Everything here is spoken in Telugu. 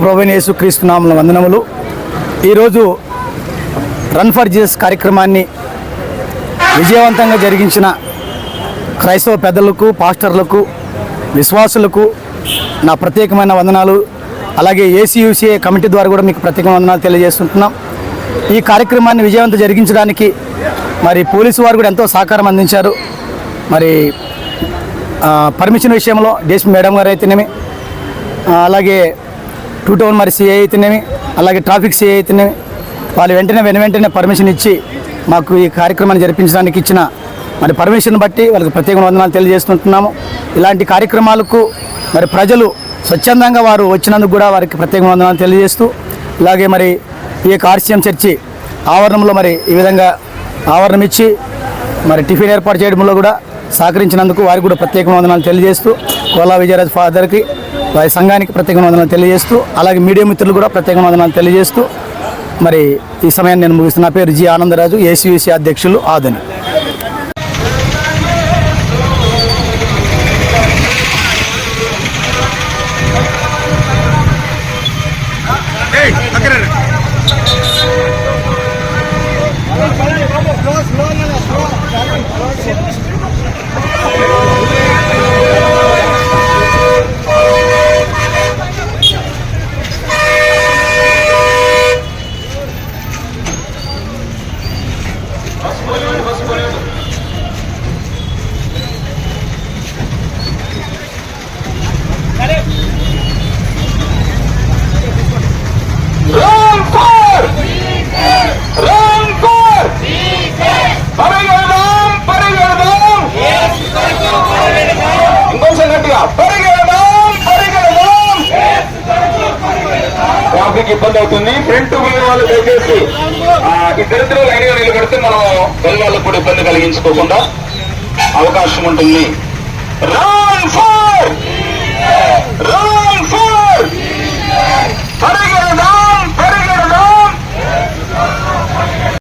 ప్రభుని యేసు నామముల వందనములు. ఈరోజు రన్ ఫర్ జీసస్ కార్యక్రమాన్ని విజయవంతంగా జరిగించిన క్రైస్తవ పెద్దలకు పాస్టర్లకు విశ్వాసులకు నా ప్రత్యేకమైన వందనాలు. అలాగే ఏసీయూసీఏ కమిటీ ద్వారా కూడా మీకు ప్రత్యేకమైన వందనాలు తెలియజేస్తుంటున్నాం. ఈ కార్యక్రమాన్ని విజయవంతం జరిగించడానికి మరి పోలీసు వారు కూడా ఎంతో సహకారం అందించారు. మరి పర్మిషన్ విషయంలో డేస్ మేడం గారు అయితేనేమి అలాగే టూ టౌన్ మరి సిఐ అయితేనేమి అలాగే ట్రాఫిక్ సిఐ అయితేనేమి వాళ్ళు వెంటనే వెను వెంటనే పర్మిషన్ ఇచ్చి మాకు ఈ కార్యక్రమాన్ని జరిపించడానికి ఇచ్చిన మరి పర్మిషన్ బట్టి వాళ్ళకి ప్రత్యేక వందనాలు తెలియజేస్తుంటున్నాము. ఇలాంటి కార్యక్రమాలకు మరి ప్రజలు స్వచ్ఛందంగా వారు వచ్చినందుకు కూడా వారికి ప్రత్యేక వందనాలు తెలియజేస్తూ ఇలాగే మరి ఈ యొక్క ఆర్సీఎం చర్చి ఆవరణంలో మరి ఈ విధంగా ఆవరణం ఇచ్చి మరి టిఫిన్ ఏర్పాటు చేయడంలో కూడా సహకరించినందుకు వారికి కూడా ప్రత్యేక వందనాలు తెలియజేస్తూ కోలా విజయరాజ్ ఫాదర్కి వారి సంఘానికి ప్రత్యేక వందనాలు తెలియజేస్తూ అలాగే మీడియా మిత్రులు కూడా ప్రత్యేక వందనాలు తెలియజేస్తూ మరి ఈ సమయాన్ని నేను ముగిస్తున్న. నా పేరు జి ఆనందరాజు ఏసీయూసీ అధ్యక్షులు ఆదని. ట్రాఫిక్ ఇబ్బంది అవుతుంది. ఫ్రంట్ పోయే వాళ్ళు దయచేసి ఆ, ఇద్దరిద్దరు లైన్గా నిలబెడితే మనం వెళ్ళి వాళ్ళకు కూడా ఇబ్బంది కలిగించుకోకుండా అవకాశం ఉంటుంది. రా!